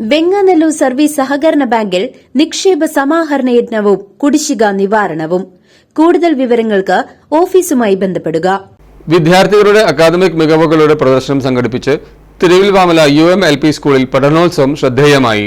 Venganallur service സഹകരണ ബാങ്കിൽ നിക്ഷേപ സമാഹരണ യജ്ഞവും കുടിശ്ശിക നിവാരണവും. കൂടുതൽ വിവരങ്ങൾക്ക് ഓഫീസുമായി ബന്ധപ്പെടുക. വിദ്യാർത്ഥികളുടെ അക്കാദമിക് മികവുകളുടെ പ്രദർശനം സംഘടിപ്പിച്ച് Thiruvilwamala U M L P സ്കൂളിൽ പഠനോത്സവം ശ്രദ്ധേയമായി.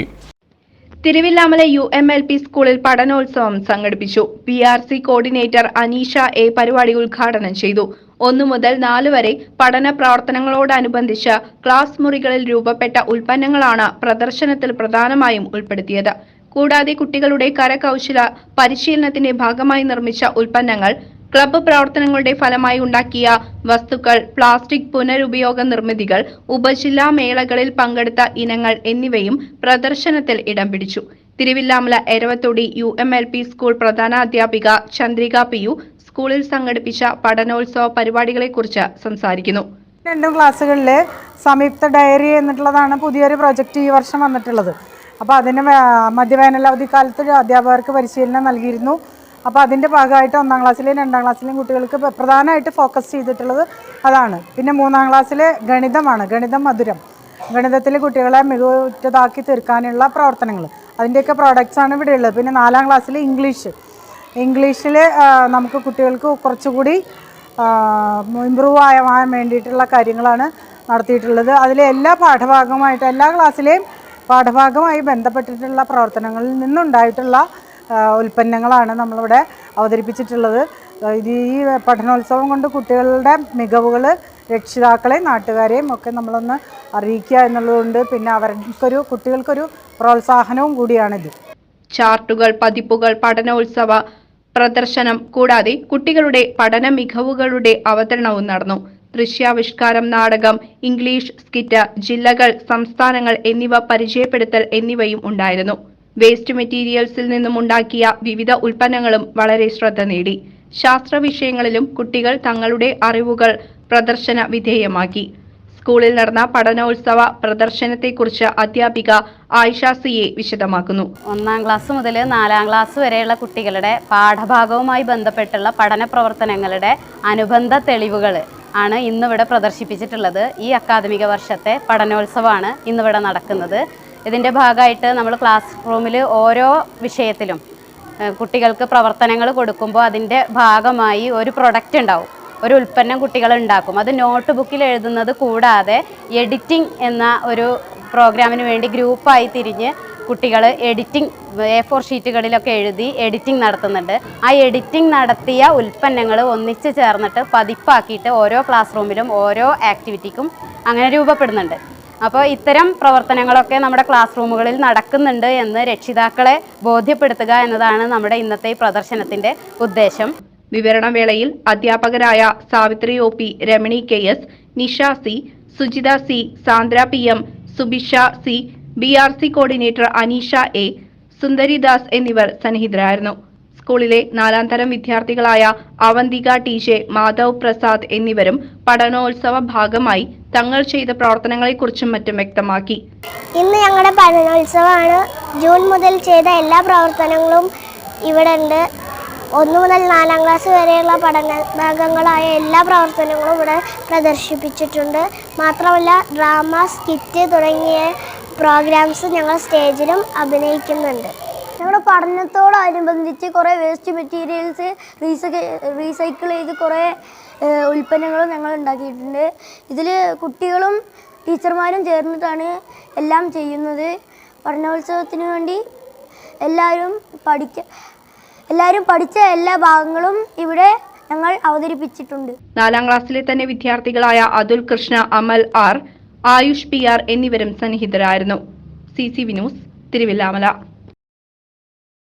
Thiruvilwamala U M L P സ്കൂളിൽ പഠനോത്സവം സംഘടിപ്പിച്ചു. P R C coordinator Aneesha A പരിപാടി ഉദ്ഘാടനം ചെയ്തു. ഒന്നു മുതൽ നാല് വരെ പഠന പ്രവർത്തനങ്ങളോടനുബന്ധിച്ച് ക്ലാസ് മുറികളിൽ രൂപപ്പെട്ട ഉൽപ്പന്നങ്ങളാണ് പ്രദർശനത്തിൽ പ്രധാനമായും ഉൾപ്പെടുത്തിയത്. കൂടാതെ കുട്ടികളുടെ കരകൗശല പരിശീലനത്തിന്റെ ഭാഗമായി നിർമ്മിച്ച ഉൽപ്പന്നങ്ങൾ ക്ലബ്ബ് പ്രവർത്തനങ്ങളുടെ ഫലമായി ഉണ്ടാക്കിയ വസ്തുക്കൾ പ്ലാസ്റ്റിക് പുനരുപയോഗ നിർമ്മിതികൾ ഉപജില്ലാ മേളകളിൽ പങ്കെടുത്ത ഇനങ്ങൾ എന്നിവയും പ്രദർശനത്തിൽ ഇടം പിടിച്ചു. Thiruvilwamala Eravathodi U M L P school പ്രധാനാധ്യാപിക Chandrika P U സ്കൂളിൽ സംഘടിപ്പിച്ച പഠനോത്സവ പരിപാടികളെക്കുറിച്ച് സംസാരിക്കുന്നു. രണ്ടും ക്ലാസ്സുകളിൽ സംയുക്ത ഡയറി എന്നിട്ടുള്ളതാണ് പുതിയൊരു പ്രൊജക്റ്റ് ഈ വർഷം വന്നിട്ടുള്ളത്. അപ്പോൾ അതിന് മധ്യവേനലവധി കാലത്ത് അധ്യാപകർക്ക് പരിശീലനം നൽകിയിരുന്നു. അപ്പോൾ അതിന്റെ ഭാഗമായിട്ട് ഒന്നാം ക്ലാസ്സിലെയും രണ്ടാം ക്ലാസ്സിലെയും കുട്ടികൾക്ക് പ്ര- പ്രധാനമായിട്ട് ഫോക്കസ് ചെയ്തിട്ടുള്ളത് അതാണ്. പിന്നെ മൂന്നാം ക്ലാസ്സിലെ ഗണിതമാണ് ഗണിതം മധുരം. ഗണിതത്തിൽ കുട്ടികളെ മികവുറ്റതാക്കി തീർക്കാനുള്ള പ്രവർത്തനങ്ങൾ അതിന്റെയൊക്കെ പ്രോഡക്റ്റ്സാണ് ഇവിടെ ഉള്ളത്. പിന്നെ നാലാം ക്ലാസ്സിൽ ഇംഗ്ലീഷ് ഇംഗ്ലീഷിൽ നമുക്ക് കുട്ടികൾക്ക് കുറച്ചുകൂടി ഇമ്പ്രൂവ് ആവാൻ വേണ്ടിയിട്ടുള്ള കാര്യങ്ങളാണ് നടത്തിയിട്ടുള്ളത്. അതിലെ എല്ലാ പാഠഭാഗമായിട്ട് എല്ലാ ക്ലാസ്സിലെയും പാഠഭാഗമായി ബന്ധപ്പെട്ടിട്ടുള്ള പ്രവർത്തനങ്ങളിൽ നിന്നുണ്ടായിട്ടുള്ള ഉൽപ്പന്നങ്ങളാണ് നമ്മളിവിടെ അവതരിപ്പിച്ചിട്ടുള്ളത്. ഇത് ഈ പഠനോത്സവം കൊണ്ട് കുട്ടികളുടെ മികവുകൾ രക്ഷിതാക്കളെയും നാട്ടുകാരെയും ഒക്കെ നമ്മളൊന്ന് അറിയിക്കുക എന്നുള്ളതുകൊണ്ട് പിന്നെ അവർക്കൊരു കുട്ടികൾക്കൊരു പ്രോത്സാഹനവും കൂടിയാണിത്. ചാർട്ടുകൾ പതിപ്പുകൾ പഠനോത്സവ പ്രദർശനം കൂടാതെ കുട്ടികളുടെ പഠന മികവുകളുടെ അവതരണവും നടന്നു. ദൃശ്യാവിഷ്കാരം നാടകം ഇംഗ്ലീഷ് സ്കിറ്റ് ജില്ലകൾ സംസ്ഥാനങ്ങൾ എന്നിവ പരിചയപ്പെടുത്തൽ എന്നിവയും ഉണ്ടായിരുന്നു. വേസ്റ്റ് മെറ്റീരിയൽസിൽ നിന്നും ഉണ്ടാക്കിയ വിവിധ ഉൽപ്പന്നങ്ങളും വളരെ ശ്രദ്ധ നേടി. ശാസ്ത്ര വിഷയങ്ങളിലും കുട്ടികൾ തങ്ങളുടെ അറിവുകൾ പ്രദർശന വിധേയമാക്കി. സ്കൂളിൽ നടന്ന പഠനോത്സവ പ്രദർശനത്തെക്കുറിച്ച് അധ്യാപിക ആയിഷ സിയെ വിശദമാക്കുന്നു. ഒന്നാം ക്ലാസ് മുതൽ നാലാം ക്ലാസ് വരെയുള്ള കുട്ടികളുടെ പാഠഭാഗവുമായി ബന്ധപ്പെട്ടുള്ള പഠന പ്രവർത്തനങ്ങളുടെ അനുബന്ധ തെളിവുകൾ ആണ് ഇന്നിവിടെ പ്രദർശിപ്പിച്ചിട്ടുള്ളത്. ഈ അക്കാദമിക വർഷത്തെ പഠനോത്സവമാണ് ഇന്നിവിടെ നടക്കുന്നത്. ഇതിന്റെ ഭാഗമായിട്ട് നമ്മൾ ക്ലാസ് റൂമിൽ ഓരോ വിഷയത്തിലും കുട്ടികൾക്ക് പ്രവർത്തനങ്ങൾ കൊടുക്കുമ്പോൾ അതിന്റെ ഭാഗമായി ഒരു പ്രൊഡക്റ്റ് ഉണ്ടാവും. ഒരു ഉൽപ്പന്നം കുട്ടികൾ ഉണ്ടാക്കും. അത് നോട്ട് ബുക്കിൽ എഴുതുന്നത് കൂടാതെ എഡിറ്റിംഗ് എന്ന ഒരു പ്രോഗ്രാമിന് വേണ്ടി ഗ്രൂപ്പായി തിരിഞ്ഞ് കുട്ടികൾ എഡിറ്റിംഗ് എ ഫോർ ഷീറ്റുകളിലൊക്കെ എഴുതി എഡിറ്റിംഗ് നടത്തുന്നുണ്ട്. ആ എഡിറ്റിംഗ് നടത്തിയ ഉൽപ്പന്നങ്ങൾ ഒന്നിച്ച് ചേർന്നിട്ട് പതിപ്പാക്കിയിട്ട് ഓരോ ക്ലാസ് റൂമിലും ഓരോ ആക്ടിവിറ്റിക്കും അങ്ങനെ രൂപപ്പെടുന്നുണ്ട്. അപ്പോൾ ഇത്തരം പ്രവർത്തനങ്ങളൊക്കെ നമ്മുടെ ക്ലാസ് റൂമുകളിൽ നടക്കുന്നുണ്ട് എന്ന് രക്ഷിതാക്കളെ ബോധ്യപ്പെടുത്തുക എന്നതാണ് നമ്മുടെ ഇന്നത്തെ പ്രദർശനത്തിന്റെ ഉദ്ദേശം. വിവരണവേളയിൽ അധ്യാപകരായ Savithri O P Ramani K S Nisha C Sujitha C Sandra P M Subisha C B R C coordinator Aneesha A Sundaridas എന്നിവർ സന്നിഹിതരായിരുന്നു. സ്കൂളിലെ നാലാം തരം വിദ്യാർത്ഥികളായ അവന്തിക ടി ജെ മാധവ് പ്രസാദ് എന്നിവരും പഠനോത്സവ ഭാഗമായി തങ്ങൾ ചെയ്ത പ്രവർത്തനങ്ങളെക്കുറിച്ചും മറ്റും വ്യക്തമാക്കി. ഇന്ന് ഞങ്ങളുടെ പഠനോത്സവമാണ്. ജൂൺ മുതൽ ചെയ്ത എല്ലാ പ്രവർത്തനങ്ങളും ഇവിടെ ഉണ്ട് ഒന്ന് മുതൽ നാലാം ക്ലാസ് വരെയുള്ള പഠന ഭാഗങ്ങളായ എല്ലാ പ്രവർത്തനങ്ങളും ഇവിടെ പ്രദർശിപ്പിച്ചിട്ടുണ്ട്. മാത്രമല്ല ഡ്രാമ സ്കിറ്റ് തുടങ്ങിയ പ്രോഗ്രാംസ് ഞങ്ങൾ സ്റ്റേജിലും അഭിനയിക്കുന്നുണ്ട്. ഞങ്ങളുടെ പഠനത്തോടനുബന്ധിച്ച് കുറേ വേസ്റ്റ് മെറ്റീരിയൽസ് റീസൈക്കിൾ ചെയ്ത് കുറേ ഉൽപ്പന്നങ്ങളും ഞങ്ങൾ ഉണ്ടാക്കിയിട്ടുണ്ട്. ഇതിൽ കുട്ടികളും ടീച്ചർമാരും ചേർന്നിട്ടാണ് എല്ലാം ചെയ്യുന്നത്. പഠനോത്സവത്തിന് വേണ്ടി എല്ലാവരും പഠിച്ച എല്ലാവരും പഠിച്ച എല്ലാ ഭാഗങ്ങളും ഇവിടെ ഞങ്ങൾ അവതരിപ്പിച്ചിട്ടുണ്ട്. നാലാം ക്ലാസ്സിലെ തന്നെ വിദ്യാർത്ഥികളായ Athul Krishna Amal R Ayush P R എന്നിവരും സന്നിഹിതരായിരുന്നു. C C Vinoos Thiruvilwamala.